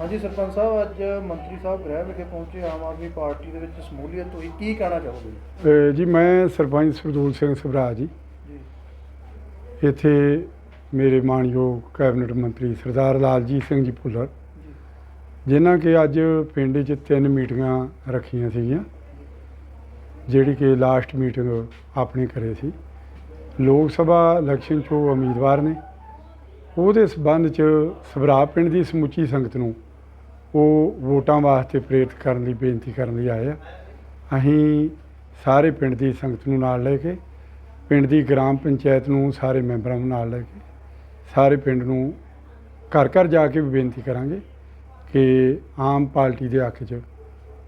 ਹਾਂਜੀ ਸਰਪੰਚ ਸਾਹਿਬ ਅੱਜ ਮੰਤਰੀ ਸਾਹਿਬ ਗ੍ਰਹਿ ਵਿਖੇ ਪਹੁੰਚੇ ਆਮ ਆਦਮੀ ਪਾਰਟੀ ਦੇ ਵਿੱਚ ਸਮੂਲੀਅਤ ਹੋਈ ਕੀ ਕਹਿਣਾ ਚਾਹੋਗੇ? ਜੀ? ਅਹ ਜੀ ਮੈਂ ਸਰਪੰਚ ਸਰਦੂਲ ਸਿੰਘ ਸਭਰਾ ਜੀ। ਜੀ। ਇੱਥੇ ਮੇਰੇ ਮਾਨਯੋਗ ਕੈਬਨਿਟ ਮੰਤਰੀ ਸਰਦਾਰ ਲਾਲਜੀਤ ਸਿੰਘ ਜੀ ਭੁੱਲਰ ਜਿਨ੍ਹਾਂ ਕਿ ਅੱਜ ਪਿੰਡ 'ਚ ਤਿੰਨ ਮੀਟਿੰਗਾਂ ਰੱਖੀਆਂ ਸੀਗੀਆਂ ਜਿਹੜੀ ਕਿ ਲਾਸਟ ਮੀਟਿੰਗ ਆਪਣੀ ਕਰੇ ਸੀ। ਲੋਕ ਸਭਾ ਇਲੈਕਸ਼ਨ 'ਚੋਂ ਉਮੀਦਵਾਰ ਨੇ। ਉਹਦੇ ਸਬੰਧ 'ਚ ਸਭਰਾ ਪਿੰਡ ਦੀ ਸਮੁੱਚੀ ਸੰਗਤ ਨੂੰ ਉਹ ਵੋਟਾਂ ਵਾਸਤੇ ਪ੍ਰੇਰਿਤ ਕਰਨ ਲਈ, ਬੇਨਤੀ ਕਰਨ ਲਈ ਆਏ ਆ। ਅਸੀਂ ਸਾਰੇ ਪਿੰਡ ਦੀ ਸੰਗਤ ਨੂੰ ਨਾਲ ਲੈ ਕੇ, ਪਿੰਡ ਦੀ ਗ੍ਰਾਮ ਪੰਚਾਇਤ ਨੂੰ ਸਾਰੇ ਮੈਂਬਰਾਂ ਨੂੰ ਨਾਲ ਲੈ ਕੇ, ਸਾਰੇ ਪਿੰਡ ਨੂੰ ਘਰ ਘਰ ਜਾ ਕੇ ਵੀ ਬੇਨਤੀ ਕਰਾਂਗੇ ਕਿ ਆਮ ਪਾਰਟੀ ਦੇ ਹੱਕ 'ਚ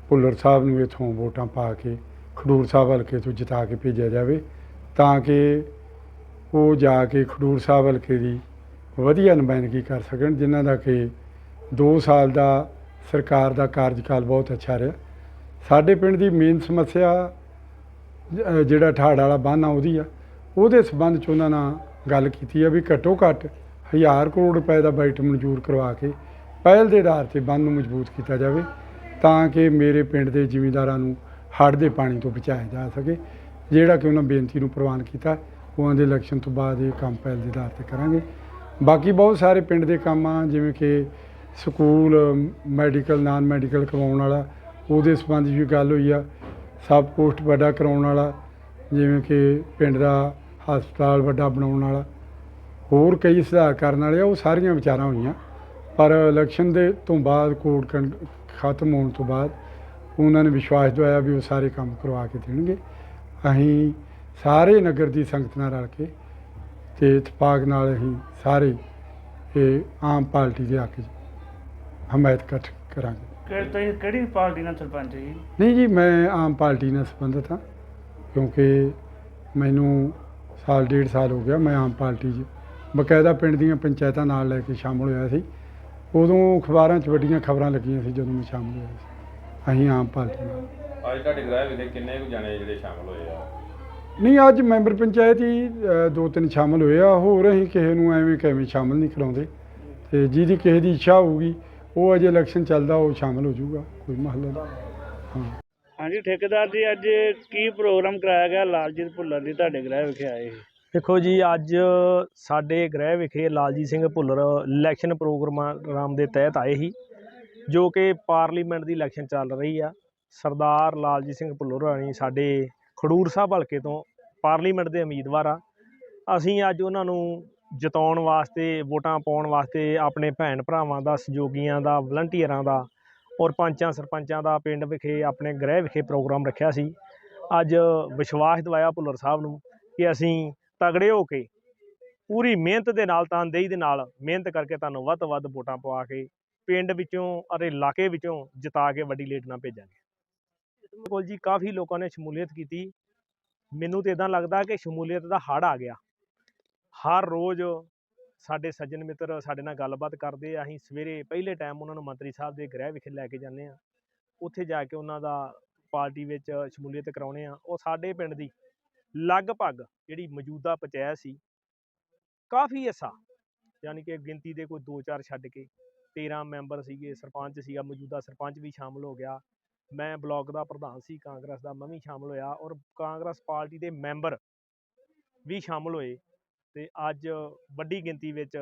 ਭੁੱਲਰ ਸਾਹਿਬ ਨੂੰ ਇਥੋਂ ਵੋਟਾਂ ਪਾ ਕੇ, ਖਡੂਰ ਸਾਹਿਬ ਹਲਕੇ ਤੋਂ ਜਿਤਾ ਕੇ ਭੇਜਿਆ ਜਾਵੇ, ਤਾਂ ਕਿ ਉਹ ਜਾ ਕੇ ਖਡੂਰ ਸਾਹਿਬ ਹਲਕੇ ਦੀ ਵਧੀਆ ਨੁਮਾਇੰਦਗੀ ਕਰ ਸਕਣ, ਜਿਨ੍ਹਾਂ ਦਾ ਕਿ 2 ਸਾਲ ਦਾ ਸਰਕਾਰ ਦਾ ਕਾਰਜਕਾਲ ਬਹੁਤ ਅੱਛਾ ਰਿਹਾ। ਸਾਡੇ ਪਿੰਡ ਦੀ ਮੇਨ ਸਮੱਸਿਆ ਜਿਹੜਾ ਠਾੜ ਵਾਲਾ ਬੰਨ੍ਹ ਆ, ਉਹਦੀ ਆ। ਉਹਦੇ ਸਬੰਧ 'ਚ ਉਹਨਾਂ ਨਾਲ ਗੱਲ ਕੀਤੀ ਆ ਵੀ ਘੱਟੋ ਘੱਟ ਹਜ਼ਾਰ ਕਰੋੜ ਰੁਪਏ ਦਾ ਬਜਟ ਮਨਜ਼ੂਰ ਕਰਵਾ ਕੇ ਪਹਿਲ ਦੇ ਆਧਾਰ ਤੇ ਬੰਨ੍ਹ ਨੂੰ ਮਜ਼ਬੂਤ ਕੀਤਾ ਜਾਵੇ ਤਾਂ ਕਿ ਮੇਰੇ ਪਿੰਡ ਦੇ ਜ਼ਿਮੀਂਦਾਰਾਂ ਨੂੰ ਹੜ੍ਹ ਦੇ ਪਾਣੀ ਤੋਂ ਬਚਾਇਆ ਜਾ ਸਕੇ। ਜਿਹੜਾ ਕਿ ਉਹਨਾਂ ਬੇਨਤੀ ਨੂੰ ਪ੍ਰਵਾਨ ਕੀਤਾ ਉਹਨਾਂ ਦੇ ਇਲੈਕਸ਼ਨ ਤੋਂ ਬਾਅਦ ਇਹ ਕੰਮ ਪਹਿਲ ਦੇ ਆਧਾਰ ਤੇ ਕਰਾਂਗੇ। ਬਾਕੀ ਬਹੁਤ ਸਾਰੇ ਪਿੰਡ ਦੇ ਕੰਮ ਆ, ਜਿਵੇਂ ਕਿ ਸਕੂਲ, ਮੈਡੀਕਲ ਨਾਨ ਮੈਡੀਕਲ ਕਰਵਾਉਣ ਵਾਲਾ, ਉਹਦੇ ਸੰਬੰਧ ਵੀ ਗੱਲ ਹੋਈ ਆ। ਸਬ ਪੋਸਟ ਵੱਡਾ ਕਰਾਉਣ ਵਾਲਾ, ਜਿਵੇਂ ਕਿ ਪਿੰਡ ਦਾ ਹਸਪਤਾਲ ਵੱਡਾ ਬਣਾਉਣ ਵਾਲਾ। ਹੋਰ ਕਈ ਸੁਧਾਰ ਕਰਨ ਵਾਲੇ ਆ, ਉਹ ਸਾਰੀਆਂ ਵਿਚਾਰਾਂ ਹੋਈਆਂ। ਪਰ ਇਲੈਕਸ਼ਨ ਦੇ ਤੋਂ ਬਾਅਦ ਕੋਡ ਖਤਮ ਹੋਣ ਤੋਂ ਬਾਅਦ ਉਹਨਾਂ ਨੇ ਵਿਸ਼ਵਾਸ ਦਿਵਾਇਆ ਵੀ ਉਹ ਸਾਰੇ ਕੰਮ ਕਰਵਾ ਕੇ ਦੇਣਗੇ। ਅਸੀਂ ਸਾਰੇ ਨਗਰ ਦੀ ਸੰਗਤ ਨਾਲ ਰਲ ਕੇ ਤੇ ਇਤਫਾਕ ਨਾਲ ਅਸੀਂ ਸਾਰੇ ਇਹ ਆਮ ਪਾਰਟੀ ਦੇ ਹੱਕ 'ਚ ਹਮਾਇਤ ਇਕੱਠ ਕਰਾਂਗੇ। ਕਿ ਤੁਸੀਂ ਕਿਹੜੀ ਪਾਰਟੀ ਨਾਲ ਸਰਪੰਚ ਜੀ? ਨਹੀਂ ਜੀ ਮੈਂ ਆਮ ਪਾਰਟੀ ਨਾਲ ਸੰਬੰਧਿਤ ਹਾਂ ਕਿਉਂਕਿ ਮੈਨੂੰ ਸਾਲ ਡੇਢ ਸਾਲ ਹੋ ਗਿਆ ਮੈਂ ਆਮ ਪਾਰਟੀ 'ਚ। ਬਕਾਇਦਾ ਪਿੰਡ ਦੀਆਂ ਪੰਚਾਇਤਾਂ ਨਾਲ ਲੈ ਕੇ ਸ਼ਾਮਲ ਹੋਇਆ ਸੀ। ਉਦੋਂ ਅਖਬਾਰਾਂ 'ਚ ਵੱਡੀਆਂ ਖਬਰਾਂ ਲੱਗੀਆਂ ਸੀ ਜਦੋਂ ਮੈਂ ਸ਼ਾਮਲ ਹੋਇਆ ਸੀ। ਅਸੀਂ ਆਮ ਪਾਰਟੀ ਨਾਲ। ਅੱਜ ਤੁਹਾਡੇ ਗ੍ਰਹਿ ਵਿਖੇ ਕਿੰਨੇ ਕੁ ਜਾਣੇ ਜਿਹੜੇ ਸ਼ਾਮਲ ਹੋਏ ਆ? ਨਹੀਂ ਅੱਜ ਮੈਂਬਰ ਪੰਚਾਇਤ ਹੀ ਅ, ਦੋ ਤਿੰਨ ਸ਼ਾਮਲ ਹੋਏ ਆ। ਹੋਰ ਅਸੀਂ ਕਿਸੇ ਨੂੰ ਐਵੇਂ ਕਿਵੇਂ ਸ਼ਾਮਲ ਨਹੀਂ ਕਰਾਉਂਦੇ। ਤੇ ਜਿਹਦੀ ਕਿਸੇ ਦੀ ਇੱਛਾ ਹੋਊਗੀ ਉਹ ਅਜੇ ਇਲੈਕਸ਼ਨ ਚੱਲਦਾ ਉਹ ਸ਼ਾਮਲ ਹੋ ਜਾਊਗਾ ਕੋਈ ਮਹੱਲਾ ਨਹੀਂ। ਹਾਂ। ਹਾਂਜੀ ਠੇਕੇਦਾਰ ਜੀ ਅੱਜ ਕੀ ਪ੍ਰੋਗਰਾਮ ਕਰਾਇਆ ਗਿਆ ਲਾਲਜੀਤ ਭੁੱਲਰ ਦੀ ਤੁਹਾਡੇ ਗ੍ਰਹਿ ਵਿਖੇ ਆਏ ਸੀ ਦੇਖੋ ਜੀ ਅੱਜ ਸਾਡੇ ਗ੍ਰਹਿ ਵਿਖੇ ਲਾਲਜੀਤ ਸਿੰਘ ਭੁੱਲਰ ਇਲੈਕਸ਼ਨ ਪ੍ਰੋਗਰਾਮ ਦੇ ਤਹਿਤ ਆਏ ਸੀ ਜੋ ਕਿ ਪਾਰਲੀਮੈਂਟ ਦੀ ਇਲੈਕਸ਼ਨ ਚੱਲ ਰਹੀ ਆ। ਸਰਦਾਰ ਲਾਲਜੀਤ ਸਿੰਘ ਭੁੱਲਰ ਰਾਣੀ ਸਾਡੇ ਖਡੂਰ ਸਾਹਿਬ ਹਲਕੇ ਤੋਂ ਪਾਰਲੀਮੈਂਟ ਦੇ ਉਮੀਦਵਾਰ ਆ। ਅਸੀਂ ਅੱਜ ਉਹਨਾਂ ਨੂੰ ਜਿਤਾਉਣ ਵਾਸਤੇ, ਵੋਟਾਂ ਪਾਉਣ ਵਾਸਤੇ ਆਪਣੇ ਭੈਣ ਭਰਾਵਾਂ ਦਾ, ਸਹਿਯੋਗੀਆਂ ਦਾ ਵਲੰਟੀਅਰਾਂ ਦਾ ਔਰ ਪੰਚਾਂ ਸਰਪੰਚਾਂ ਦਾ ਪਿੰਡ ਵਿਖੇ ਆਪਣੇ ਗ੍ਰਹਿ ਵਿਖੇ ਪ੍ਰੋਗਰਾਮ ਰੱਖਿਆ ਸੀ। ਅੱਜ ਵਿਸ਼ਵਾਸ ਦਿਵਾਇਆ ਭੁੱਲਰ ਸਾਹਿਬ ਨੂੰ ਕਿ ਅਸੀਂ ਤਗੜੇ ਹੋ ਕੇ ਪੂਰੀ ਮਿਹਨਤ ਦੇ ਨਾਲ, ਤਨਦੇਹੀ ਦੇ ਨਾਲ ਮਿਹਨਤ ਕਰਕੇ ਤੁਹਾਨੂੰ ਵੱਧ ਤੋਂ ਵੱਧ ਵੋਟਾਂ ਪਵਾ ਕੇ ਪਿੰਡ ਵਿੱਚੋਂ ਅਤੇ ਇਲਾਕੇ ਵਿੱਚੋਂ ਜਿਤਾ ਕੇ ਵੱਡੀ ਲੀਡ ਨਾਲ ਭੇਜਾਂਗੇ। ਕੋਲ ਜੀ, ਕਾਫੀ ਲੋਕਾਂ ਨੇ ਸ਼ਮੂਲੀਅਤ ਕੀਤੀ। ਮੈਨੂੰ ਤੇ ਇਦਾਂ ਲੱਗਦਾ ਕਿ ਸ਼ਮੂਲੀਅਤ ਦਾ ਹੜ ਆ ਗਿਆ। ਹਰ ਰੋਜ਼ ਸਾਡੇ ਸੱਜਣ ਮਿੱਤਰ ਸਾਡੇ ਨਾਲ ਗੱਲਬਾਤ ਕਰਦੇ ਆ, ਅਸੀਂ ਸਵੇਰੇ ਪਹਿਲੇ ਟਾਈਮ ਉਹਨਾਂ ਨੂੰ ਮੰਤਰੀ ਸਾਹਿਬ ਦੇ ਗ੍ਰਹਿ ਵਿਖੇ ਲੈ ਕੇ ਜਾਂਦੇ ਆ। ਉੱਥੇ ਜਾ ਕੇ ਉਹਨਾਂ ਦਾ ਪਾਰਟੀ ਵਿੱਚ ਸ਼ਮੂਲੀਅਤ ਕਰਾਉਣੇ ਆ। ਉਹ ਸਾਡੇ ਪਿੰਡ ਦੀ ਲਗਭਗ ਜਿਹੜੀ ਮੌਜੂਦਾ ਪੰਚਾਇਤ ਸੀ, ਕਾਫੀ ਹਿੱਸਾ, ਯਾਨੀ ਕਿ ਗਿਣਤੀ ਦੇ ਕੋਈ 2-4 ਛੱਡ ਕੇ 13 ਮੈਂਬਰ ਸੀਗੇ, ਸਰਪੰਚ ਸੀਗਾ, ਮੌਜੂਦਾ ਸਰਪੰਚ ਵੀ ਸ਼ਾਮਲ ਹੋ ਗਿਆ। ਮੈਂ ਬਲਾਕ ਦਾ ਪ੍ਰਧਾਨ ਸੀ, ਕਾਂਗਰਸ ਦਾ ਮੈਂ ਵੀ ਸ਼ਾਮਲ ਹੋਇਆ ਔਰ ਕਾਂਗਰਸ ਪਾਰਟੀ ਦੇ ਮੈਂਬਰ ਵੀ ਸ਼ਾਮਲ ਹੋਏ। ਤੇ ਅੱਜ ਵੱਡੀ ਗਿਣਤੀ ਵਿੱਚ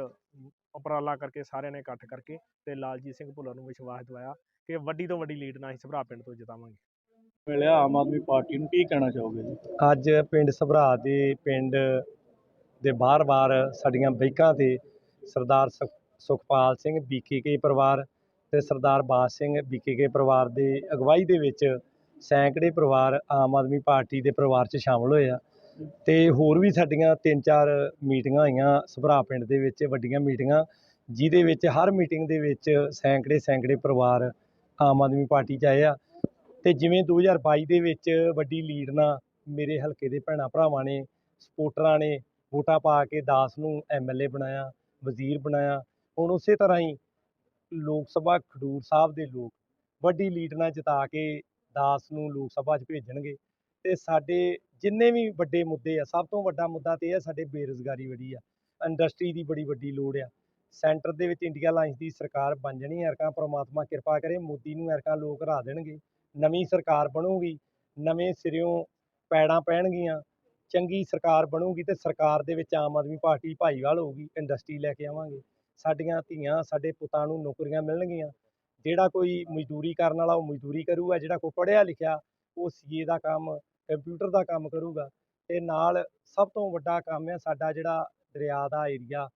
ਉਪਰਾਲਾ ਕਰਕੇ ਸਾਰਿਆਂ ਨੇ ਇਕੱਠ ਕਰਕੇ ਤੇ ਲਾਲਜੀਤ ਸਿੰਘ ਭੁੱਲਰ ਨੂੰ ਵਿਸ਼ਵਾਸ ਦਿਵਾਇਆ ਕਿ ਵੱਡੀ ਤੋਂ ਵੱਡੀ ਲੀਡ ਨਾਲ ਅਸੀਂ ਸਭਰਾ ਪਿੰਡ ਤੋਂ ਜਿਤਾਵਾਂਗੇ। ਮਿਲਿਆ ਆਮ ਆਦਮੀ ਪਾਰਟੀ ਨੂੰ ਕੀ ਕਹਿਣਾ ਚਾਹੋਗੇ ਜੀ? ਅੱਜ ਪਿੰਡ ਸਭਰਾ ਦੇ ਪਿੰਡ ਦੇ ਬਾਰ-ਬਾਰ ਸਾਡੀਆਂ ਬਾਈਕਾਂ ਤੇ ਸਰਦਾਰ ਸੁਖ- ਸੁਖਪਾਲ ਸਿੰਘ ਬੀਕੇਕੇ ਪਰਿਵਾਰ ਤੇ ਸਰਦਾਰ ਬਾਜ ਸਿੰਘ ਬੀਕੇਕੇ ਪਰਿਵਾਰ ਦੇ ਅਗਵਾਈ ਦੇ ਵਿੱਚ ਸੈਂਕੜੇ ਪਰਿਵਾਰ ਆਮ ਆਦਮੀ ਪਾਰਟੀ ਦੇ ਪਰਿਵਾਰ 'ਚ ਸ਼ਾਮਲ ਹੋਏ ਆ। ਤੇ ਹੋਰ ਵੀ ਸਾਡੀਆਂ ਤਿੰਨ ਚਾਰ ਮੀਟਿੰਗਾਂ ਹੋਈਆਂ ਸਭਰਾ ਪਿੰਡ ਦੇ ਵਿੱਚ, ਵੱਡੀਆਂ ਮੀਟਿੰਗਾਂ, ਜਿਹਦੇ ਵਿੱਚ ਹਰ ਮੀਟਿੰਗ ਦੇ ਵਿੱਚ ਸੈਂਕੜੇ ਸੈਂਕੜੇ ਪਰਿਵਾਰ ਆਮ ਆਦਮੀ ਪਾਰਟੀ 'ਚ ਆਏ ਆ। ਤੇ ਜਿਵੇਂ 2022 ਦੇ ਵਿੱਚ ਵੱਡੀ ਲੀਡ ਨਾਲ ਮੇਰੇ ਹਲਕੇ ਦੇ ਭੈਣਾਂ ਭਰਾਵਾਂ ਨੇ ਸਪੋਰਟਰਾਂ ਨੇ ਵੋਟਾਂ ਪਾ ਕੇ ਦਾਸ ਨੂੰ ਐਮਐਲਏ ਬਣਾਇਆ, ਵਜ਼ੀਰ ਬਣਾਇਆ। ਹੁਣ ਉਸੇ ਤਰ੍ਹਾਂ ਹੀ ਲੋਕ ਸਭਾ ਖਡੂਰ ਸਾਹਿਬ ਦੇ ਲੋਕ ਵੱਡੀ ਲੀਡ ਨਾਲ ਜਿਤਾ ਕੇ ਦਾਸ ਨੂੰ ਲੋਕ ਸਭਾ 'ਚ ਭੇਜਣਗੇ। ਤੇ ਸਾਡੇ ਜਿੰਨੇ ਵੀ ਵੱਡੇ ਮੁੱਦੇ ਆ, ਸਭ ਤੋਂ ਵੱਡਾ ਮੁੱਦਾ ਤੇ ਇਹ ਆ ਸਾਡੇ ਬੇਰੁਜ਼ਗਾਰੀ ਬੜੀ ਆ ਇੰਡਸਟਰੀ ਦੀ ਬੜੀ ਵੱਡੀ ਲੋੜ ਆ। ਸੈਂਟਰ ਦੇ ਵਿੱਚ ਇੰਡੀਆ ਅਲਾਈਅੰਸ ਦੀ ਸਰਕਾਰ ਬਣ ਜਾਣੀ ਹੈ ਅਰਕਾਂ ਪ੍ਰਮਾਤਮਾ ਕਿਰਪਾ ਕਰੇ, ਮੋਦੀ ਨੂੰ ਅਰਕਾਂ ਲੋਕ ਹਰਾ ਦੇਣਗੇ। ਨਵੀਂ ਸਰਕਾਰ ਬਣੂਗੀ, ਨਵੇਂ ਸਿਰਿਓਂ ਪੈੜਾਂ ਪੈਣਗੀਆਂ, ਚੰਗੀ ਸਰਕਾਰ ਬਣੂਗੀ ਤੇ ਸਰਕਾਰ ਦੇ ਵਿੱਚ ਆਮ ਆਦਮੀ ਪਾਰਟੀ ਭਾਈਵਾਲ ਹੋਊਗੀ ਇੰਡਸਟਰੀ ਲੈ ਕੇ ਆਵਾਂਗੇ। ਸਾਡੀਆਂ ਧੀਆਂ, ਸਾਡੇ ਪੁੱਤਾਂ ਨੂੰ ਨੌਕਰੀਆਂ ਮਿਲਣਗੀਆਂ। ਜਿਹੜਾ ਕੋਈ ਮਜ਼ਦੂਰੀ ਕਰਨ ਵਾਲਾ ਉਹ ਮਜ਼ਦੂਰੀ ਕਰੂਗਾ, ਜਿਹੜਾ ਕੋਈ ਪੜ੍ਹਿਆ ਲਿਖਿਆ ਉਹ ਸੀਏ ਦਾ ਕੰਮ, ਕੰਪਿਊਟਰ ਦਾ ਕੰਮ ਕਰੂਗਾ। ਤੇ ਨਾਲ ਸਭ ਤੋਂ ਵੱਡਾ ਕੰਮ ਹੈ ਸਾਡਾ ਜਿਹੜਾ ਦਰਿਆ ਦਾ ਏਰੀਆ।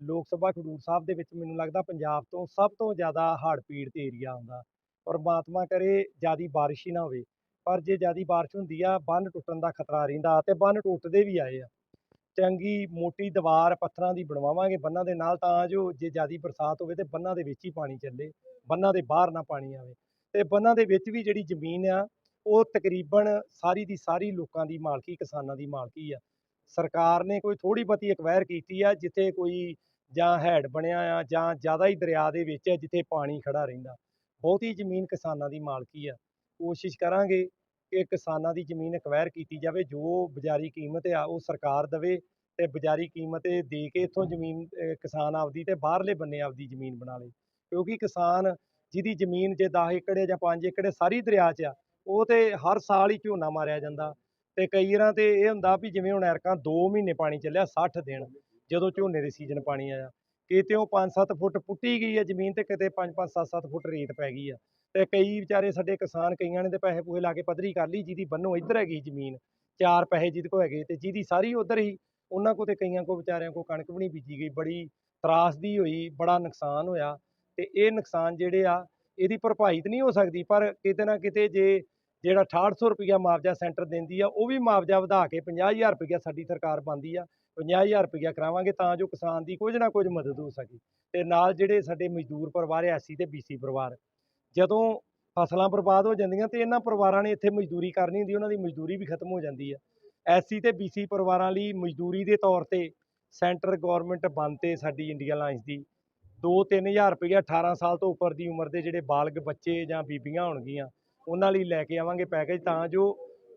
ਲੋਕ ਸਭਾ ਖਡੂਰ ਸਾਹਿਬ ਦੇ ਵਿੱਚ ਮੈਨੂੰ ਲੱਗਦਾ ਪੰਜਾਬ ਤੋਂ ਸਭ ਤੋਂ ਜ਼ਿਆਦਾ ਹੜ੍ਹ ਪੀੜਤ ਏਰੀਆ ਆਉਂਦਾ ਪਰਮਾਤਮਾ ਕਰੇ ਜਿਆਦੀ ਬਾਰਿਸ਼ ਹੀ ਨਾ ਹੋਵੇ। ਪਰ ਜੇ ਜਿਆਦੀ ਬਾਰਿਸ਼ ਹੁੰਦੀ ਆ, ਬੰਨ ਟੁੱਟਣ ਦਾ ਖਤਰਾ ਰਹਿੰਦਾ ਤੇ ਬੰਨ ਟੁੱਟਦੇ ਵੀ ਆਏ ਆ। ਚੰਗੀ ਮੋਟੀ ਦੀਵਾਰ ਪੱਥਰਾਂ ਦੀ ਬਣਵਾਵਾਂਗੇ ਬੰਨਾਂ ਦੇ ਨਾਲ ਤਾਂ ਜੋ ਜੇ ਜਿਆਦੀ ਬਰਸਾਤ ਹੋਵੇ ਤੇ ਬੰਨਾਂ ਦੇ ਵਿੱਚ ਹੀ ਪਾਣੀ ਚੱਲੇ, ਬੰਨਾਂ ਦੇ ਬਾਹਰ ਨਾ ਪਾਣੀ ਆਵੇ। ਤੇ ਬੰਨਾਂ ਦੇ ਵਿੱਚ ਵੀ ਜਿਹੜੀ ਜ਼ਮੀਨ ਆ ਉਹ ਤਕਰੀਬਨ ਸਾਰੀ ਦੀ ਸਾਰੀ ਲੋਕਾਂ ਦੀ ਮਾਲਕੀ, ਕਿਸਾਨਾਂ ਦੀ ਮਾਲਕੀ ਆ। ਸਰਕਾਰ ਨੇ ਕੋਈ ਥੋੜੀ ਬਹੁਤੀ ਅਕਵਾਇਰ ਕੀਤੀ ਆ, ਜਿੱਥੇ ਕੋਈ ਜਾਂ ਹੈਡ ਬਣਿਆ ਆ, ਜਾਂ ਜ਼ਿਆਦਾ ਹੀ ਦਰਿਆ ਦੇ ਵਿੱਚ ਹੈ ਜਿੱਥੇ ਪਾਣੀ ਖੜਾ ਰਹਿੰਦਾ। ਬਹੁਤੀ ਜ਼ਮੀਨ ਕਿਸਾਨਾਂ ਦੀ ਮਾਲਕੀ ਆ। ਕੋਸ਼ਿਸ਼ ਕਰਾਂਗੇ ਕਿ ਕਿਸਾਨਾਂ ਦੀ ਜ਼ਮੀਨ ਅਕਵਾਇਰ ਕੀਤੀ ਜਾਵੇ। ਜੋ ਬਾਜ਼ਾਰੀ ਕੀਮਤ ਆ, ਉਹ ਸਰਕਾਰ ਦੇਵੇ ਤੇ ਬਾਜ਼ਾਰੀ ਕੀਮਤ ਦੇ ਕੇ ਇੱਥੋਂ ਜ਼ਮੀਨ ਕਿਸਾਨ ਆਪਦੀ ਤੇ ਬਾਹਰਲੇ ਬੰਨੇ ਆਪਦੀ ਜ਼ਮੀਨ ਬਣਾ ਲੇ। ਕਿਉਂਕਿ ਕਿਸਾਨ ਜਿਹਦੀ ਜ਼ਮੀਨ ਜੇ 10 ਏਕੜ ਜਾਂ 5 ਏਕੜ ਸਾਰੀ ਦਰਿਆ 'ਚ ਆ ਉਹ ਤੇ ਹਰ ਸਾਲ ਹੀ ਝੋਨਾ ਮਾਰਿਆ ਜਾਂਦਾ ਤੇ ਕਈ ਵਾਰਾਂ ਤੇ ਇਹ ਹੁੰਦਾ ਵੀ ਜਿਵੇਂ ਹੁਣ ਐਰਕਾਂ 2 ਮਹੀਨੇ ਪਾਣੀ ਚੱਲਿਆ 60 ਦਿਨ ਜਦੋਂ ਝੋਨੇ ਦੇ ਸੀਜ਼ਨ ਪਾਣੀ ਆਇਆ, ਕਿਤੇ ਉਹ 5-7 ਫੁੱਟ ਪੁੱਟੀ ਗਈ ਹੈ ਜ਼ਮੀਨ ਤੇ, ਕਿਤੇ 5-5 7-7 ਫੁੱਟ ਰੇਤ ਪੈ ਗਈ ਆ ਤੇ ਕਈ ਵਿਚਾਰੇ ਸਾਡੇ ਕਿਸਾਨ ਕਈਆਂ ਨੇ ਤੇ ਪੈਸੇ ਪੂਹੇ ਲਾ ਕੇ ਪੱਧਰੀ ਕਰ ਲਈ, ਜਿਹਦੀ ਬੰਨੋ ਇੱਧਰ ਹੈਗੀ ਜ਼ਮੀਨ, ਚਾਰ ਪੈਸੇ ਜਿਹਦੇ ਕੋ ਹੈਗੇ ਤੇ ਜਿਹਦੀ ਸਾਰੀ ਉਧਰ ਹੀ ਉਹਨਾਂ ਕੋ ਤੇ ਕਈਆਂ ਕੋ ਵਿਚਾਰਿਆਂ ਕੋ ਕਣਕ ਵੀ ਨਹੀਂ ਬੀਜੀ ਗਈ, ਬੜੀ ਤਰਾਸਦੀ ਹੋਈ, ਬੜਾ ਨੁਕਸਾਨ ਹੋਇਆ ਤੇ ਇਹ ਨੁਕਸਾਨ ਜਿਹੜੇ ਆ, ਇਹਦੀ ਭਰਪਾਈ ਤਾਂ ਨਹੀਂ ਹੋ ਸਕਦੀ, ਪਰ ਕਿਤੇ ਨਾ ਕਿਤੇ ਜੇ ਜਿਹੜਾ 6800 ਰੁਪਇਆ ਮੁਆਵਜ਼ਾ ਸੈਂਟਰ ਦਿੰਦੀ ਆ, ਉਹ ਵੀ ਮੁਆਵਜ਼ਾ ਵਧਾ ਕੇ 50000 ਰੁਪਇਆ ਸਾਡੀ ਸਰਕਾਰ ਪਾਉਂਦੀ ਆ। 50000 ਰੁਪਇਆ ਕਰਾਵਾਂਗੇ ਤਾਂ ਜੋ ਕਿਸਾਨ ਦੀ ਕੁਝ ਨਾ ਕੁਝ ਮਦਦ ਹੋ ਸਕੇ ਤੇ ਨਾਲ ਜਿਹੜੇ ਸਾਡੇ ਮਜ਼ਦੂਰ ਪਰਿਵਾਰ ਐਸੀ ਤੇ ਬੀਸੀ ਪਰਿਵਾਰ, ਜਦੋਂ ਫਸਲਾਂ ਬਰਬਾਦ ਹੋ ਜਾਂਦੀਆਂ ਤੇ ਇਹਨਾਂ ਪਰਿਵਾਰਾਂ ਨੇ ਇੱਥੇ ਮਜ਼ਦੂਰੀ ਕਰਨੀ ਹੁੰਦੀ, ਉਹਨਾਂ ਦੀ ਮਜ਼ਦੂਰੀ ਵੀ ਖਤਮ ਹੋ ਜਾਂਦੀ ਆ। ਐਸੀ ਤੇ ਬੀਸੀ ਪਰਿਵਾਰਾਂ ਲਈ ਮਜ਼ਦੂਰੀ ਦੇ ਤੌਰ ਤੇ ਸੈਂਟਰ ਗਵਰਨਮੈਂਟ ਬੰਦ ਤੇ ਸਾਡੀ ਇੰਡੀਆ ਅਲਾਈਅੰਸ ਦੀ 2-3000 ਰੁਪਇਆ 18 ਸਾਲ ਤੋਂ ਉੱਪਰ ਦੀ ਉਮਰ ਦੇ ਜਿਹੜੇ ਬਾਲਗ ਬੱਚੇ ਜਾਂ ਬੀਬੀਆਂ ਹੋਣਗੀਆਂ ਉਹਨਾਂ ਲਈ ਲੈ ਕੇ ਆਵਾਂਗੇ ਪੈਕੇਜ ਤਾਂ ਜੋ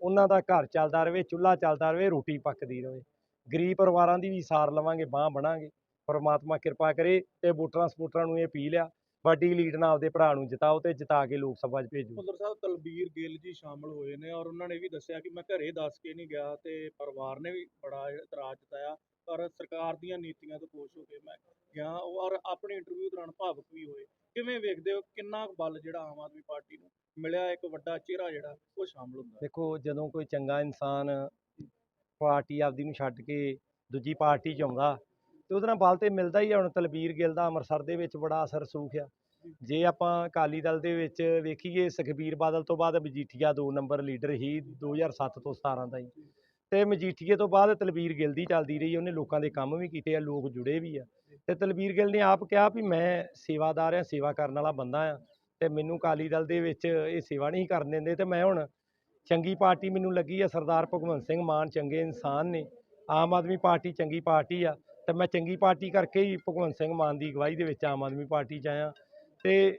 ਉਹਨਾਂ ਦਾ ਘਰ ਚੱਲਦਾ ਰਹੇ, ਚੁੱਲ੍ਹਾ ਚੱਲਦਾ ਰਹੇ, ਰੋਟੀ ਪੱਕਦੀ ਰਹੇ। ਗਰੀਬ ਪਰਿਵਾਰਾਂ ਦੀ ਵੀ ਸਾਰ ਲਵਾਂਗੇ, ਬਾਂਹ ਬਣਾਂਗੇ। ਪਰਮਾਤਮਾ ਕਿਰਪਾ ਕਰੇ ਤੇ ਵੋਟਰਾਂ ਸਪੋਰਟਰਾਂ ਨੂੰ ਇਹ ਅਪੀਲ ਆ, ਵੱਡੀ ਲੀਡ ਨਾਲ ਆਪਦੇ ਭਰਾ ਨੂੰ ਜਿਤਾਓ ਤੇ ਜਿਤਾ ਕੇ ਲੋਕ ਸਭਾ 'ਚ ਭੇਜੋ। ਭੁੱਲਰ ਸਾਹਿਬ ਤਲਬੀਰ ਗਿੱਲ ਜੀ ਸ਼ਾਮਲ ਹੋਏ ਨੇ ਔਰ ਉਹਨਾਂ ਨੇ ਵੀ ਦੱਸਿਆ ਕਿ ਮੈਂ ਘਰੇ ਦੱਸ ਕੇ ਨਹੀਂ ਗਿਆ ਤੇ ਪਰਿਵਾਰ ਨੇ ਵੀ ਬੜਾ ਇਤਰਾਜ਼ ਜਤਾਇਆ। ਪਰ ਸਰਕਾਰ ਦੀਆਂ ਨੀਤੀਆਂ ਤੋਂ ਖੁਸ਼ ਹੋ ਕੇ ਮੈਂ ਗਿਆ ਔਰ ਆਪਣੀ ਇੰਟਰਵਿਊ ਦੌਰਾਨ ਭਾਵੁਕ ਵੀ ਹੋਏ। ਕਿਵੇਂ ਵੇਖਦੇ ਹੋ? ਕਿੰਨਾ ਬਲ ਜਿਹੜਾ ਆਮ ਆਦਮੀ ਪਾਰਟੀ ਨੂੰ ਮਿਲਿਆ? ਇੱਕ ਵੱਡਾ ਚਿਹਰਾ ਜਿਹੜਾ ਉਹ ਸ਼ਾਮਲ ਹੁੰਦਾ ਦੇਖੋ ਜਦੋਂ ਕੋਈ ਚੰਗਾ ਇਨਸਾਨ ਪਾਰਟੀ ਆਪਦੀ ਨੂੰ ਛੱਡ ਕੇ ਦੂਜੀ ਪਾਰਟੀ 'ਚ ਆਉਂਦਾ ਤੇ ਉਹਦੇ ਨਾਲ ਬਲ ਤੇ ਮਿਲਦਾ ਹੀ ਹੁਣ ਤਲਬੀਰ ਗਿੱਲ ਦਾ ਅੰਮ੍ਰਿਤਸਰ ਦੇ ਵਿੱਚ ਬੜਾ ਅਸਰ ਸੂਖ ਆ। ਜੇ। ਆਪਾਂ ਅਕਾਲੀ ਦਲ ਦੇ ਵਿੱਚ ਵੇਖੀਏ ਸੁਖਬੀਰ ਬਾਦਲ ਤੋਂ ਬਾਅਦ ਮਜੀਠੀਆ ਦੋ ਨੰਬਰ ਲੀਡਰ ਹੀ 2007 ਤੋਂ 17 ਦਾ ਹੀ ਤੇ ਮਜੀਠੀਏ ਤੋਂ ਬਾਅਦ ਤਲਬੀਰ ਗਿੱਲ ਦੀ ਚੱਲਦੀ ਰਹੀ, ਉਹਨੇ ਲੋਕਾਂ ਦੇ ਕੰਮ ਵੀ ਕੀਤੇ ਆ, ਲੋਕ ਜੁੜੇ ਵੀ ਆ। ਤੇ ਤਲਬੀਰ ਗਿੱਲ ਨੇ ਆਪ ਕਿਹਾ ਵੀ ਮੈਂ ਸੇਵਾਦਾਰ ਆ, ਸੇਵਾ ਕਰਨ ਵਾਲਾ ਬੰਦਾ ਆ ਤੇ ਮੈਨੂੰ ਅਕਾਲੀ ਦਲ ਦੇ ਵਿੱਚ ਇਹ ਸੇਵਾ ਨਹੀਂ ਕਰਨ ਦਿੰਦੇ ਤੇ ਮੈਂ ਹੁਣ ਚੰਗੀ ਪਾਰਟੀ ਮੈਨੂੰ ਲੱਗੀ ਆ, ਸਰਦਾਰ ਭਗਵੰਤ ਸਿੰਘ ਮਾਨ ਚੰਗੇ ਇਨਸਾਨ ਨੇ, ਆਮ ਆਦਮੀ ਪਾਰਟੀ ਚੰਗੀ ਪਾਰਟੀ ਆ ਤੇ ਮੈਂ ਚੰਗੀ ਪਾਰਟੀ ਕਰਕੇ ਹੀ ਭਗਵੰਤ ਸਿੰਘ ਮਾਨ ਦੀ ਅਗਵਾਈ ਦੇ ਵਿੱਚ ਆਮ ਆਦਮੀ ਪਾਰਟੀ 'ਚ ਆਇਆ ਤੇ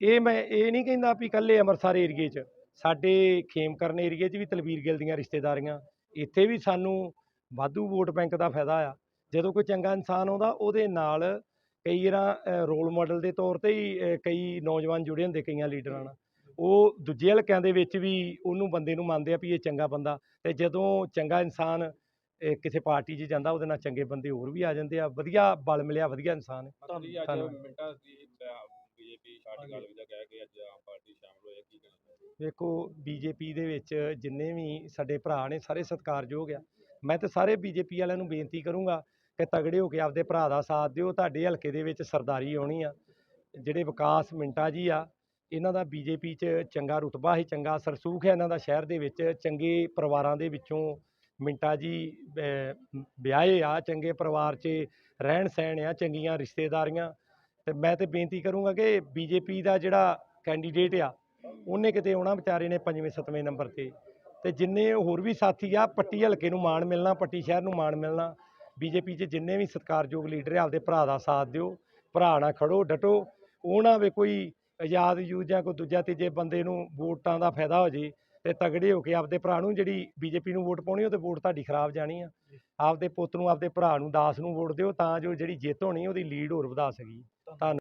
ਇਹ ਮੈਂ ਇਹ ਨਹੀਂ ਕਹਿੰਦਾ ਵੀ ਇਕੱਲੇ ਅੰਮ੍ਰਿਤਸਰ ਏਰੀਏ 'ਚ, ਸਾਡੇ ਖੇਮਕਰਨ ਏਰੀਏ 'ਚ ਵੀ ਤਲਵੀਰ ਗਿੱਲ ਦੀਆਂ ਰਿਸ਼ਤੇਦਾਰੀਆਂ ਇੱਥੇ ਵੀ ਸਾਨੂੰ ਵਾਧੂ ਵੋਟ ਬੈਂਕ ਦਾ ਫਾਇਦਾ ਆ। ਜਦੋਂ ਕੋਈ ਚੰਗਾ ਇਨਸਾਨ ਆਉਂਦਾ ਉਹਦੇ ਨਾਲ ਕਈ ਵਾਰਾਂ ਰੋਲ ਮਾਡਲ ਦੇ ਤੌਰ ਤੇ ਹੀ ਕਈ ਨੌਜਵਾਨ ਜੁੜੇ ਹੁੰਦੇ ਕਈਆਂ ਲੀਡਰਾਂ ਨਾਲ। ਉਹ ਦੂਜੇ ਹਲਕਿਆਂ ਦੇ ਵਿੱਚ ਵੀ ਉਹਨੂੰ ਬੰਦੇ ਨੂੰ ਮੰਨਦੇ ਆ ਵੀ ਇਹ ਚੰਗਾ ਬੰਦਾ ਤੇ ਜਦੋਂ ਚੰਗਾ ਇਨਸਾਨ ਕਿਸੇ ਪਾਰਟੀ 'ਚ ਜਾਂਦਾ ਉਹਦੇ ਨਾਲ ਚੰਗੇ ਬੰਦੇ ਹੋਰ ਵੀ ਆ ਜਾਂਦੇ ਆ। ਵਧੀਆ ਬਲ ਮਿਲਿਆ ਵਧੀਆ ਇਨਸਾਨ ਤੁਹਾਨੂੰ ਅੱਜ। ਮਿੰਟਾਂ ਦੀ ਬੀਜੇਪੀ ਛੱਡ ਗੱਲ ਵੀ ਕਹਿ ਕੇ ਅੱਜ ਆਮ ਪਾਰਟੀ ਸ਼ਾਮਲ ਹੋਇਆ ਕੀ ਕਹਿਣਾ ਵੇਖੋ ਬੀਜੇਪੀ ਦੇ ਵਿੱਚ ਜਿੰਨੇ ਵੀ ਸਾਡੇ ਭਰਾ ਨੇ ਸਾਰੇ ਸਤਿਕਾਰਯੋਗ ਆ। ਮੈਂ ਤਾਂ ਸਾਰੇ ਬੀਜੇਪੀ ਵਾਲਿਆਂ ਨੂੰ ਬੇਨਤੀ ਕਰੂੰਗਾ ਕਿ ਤਗੜੇ ਹੋ ਕੇ ਆਪਦੇ ਭਰਾ ਦਾ ਸਾਥ ਦਿਓ, ਤੁਹਾਡੇ ਹਲਕੇ ਦੇ ਵਿੱਚ ਸਰਦਾਰੀ ਆਉਣੀ ਆ। ਜਿਹੜੇ ਵਿਕਾਸ ਮਿੰਟਾ ਜੀ ਆ, ਇਹਨਾਂ ਦਾ ਬੀਜੇਪੀ 'ਚ ਚੰਗਾ ਰੁਤਬਾ ਹੈ ਚੰਗਾ, ਸਰਸੂਖ ਹੈ ਇਹਨਾਂ ਦਾ ਸ਼ਹਿਰ ਦੇ ਵਿੱਚ, ਚੰਗੇ ਪਰਿਵਾਰਾਂ ਦੇ ਵਿੱਚੋਂ ਮਿੰਟਾ ਜੀ ਵਿਆਹੇ ਆ, ਚੰਗੇ ਪਰਿਵਾਰ 'ਚ ਰਹਿਣ ਸਹਿਣ ਆ, ਚੰਗੀਆਂ ਰਿਸ਼ਤੇਦਾਰੀਆਂ। ਤੇ ਮੈਂ ਤੇ ਬੇਨਤੀ ਕਰੂੰਗਾ ਕਿ ਬੀਜੇਪੀ ਦਾ ਜਿਹੜਾ ਕੈਂਡੀਡੇਟ ਆ ਉਹਨੇ ਕਿਤੇ ਆਉਣਾ ਵਿਚਾਰੇ ਨੇ ਪੰਜਵੇਂ, ਸੱਤਵੇਂ ਨੰਬਰ ਤੇ। ਤੇ ਜਿੰਨੇ ਹੋਰ ਵੀ ਸਾਥੀ ਆ, ਪੱਟੀ ਹਲਕੇ ਨੂੰ ਮਾਣ ਮਿਲਣਾ, ਪੱਟੀ ਸ਼ਹਿਰ ਨੂੰ ਮਾਣ ਮਿਲਣਾ, ਬੀਜੇਪੀ 'ਚ ਜਿੰਨੇ ਵੀ ਸਤਿਕਾਰਯੋਗ ਲੀਡਰ ਆ, ਆਪਦੇ ਭਰਾ ਦਾ ਸਾਥ ਦਿਓ, ਭਰਾ ਨਾਲ ਖੜੋ, ਡਟੋ, ਉਹ ਨਾ ਵੇ ਕੋਈ ਆਜ਼ਾਦ ਯੂਜ ਜਾਂ ਕੋਈ ਦੂਜਾ ਤੀਜੇ ਬੰਦੇ ਨੂੰ ਵੋਟਾਂ ਦਾ ਫਾਇਦਾ ਹੋ ਜੇ ਤੇ ਤਗੜੇ ਹੋ ਕੇ ਆਪਦੇ ਭਰਾ ਨੂੰ ਜਿਹੜੀ ਬੀਜੇਪੀ ਨੂੰ ਵੋਟ ਪਾਉਣੀ, ਉਹ ਤੇ ਵੋਟ ਤੁਹਾਡੀ ਖਰਾਬ ਜਾਣੀ ਆ। ਆਪਦੇ ਪੁੱਤ ਨੂੰ, ਆਪਦੇ ਭਰਾ ਨੂੰ, ਦਾਸ ਨੂੰ ਵੋਟ ਦਿਓ ਤਾਂ ਜੋ ਜਿਹੜੀ ਜਿੱਤ ਹੋਣੀ, ਉਹਦੀ ਲੀਡ ਹੋਰ ਵਧਾ ਸਕੀ। ਧੰਨਵਾਦ।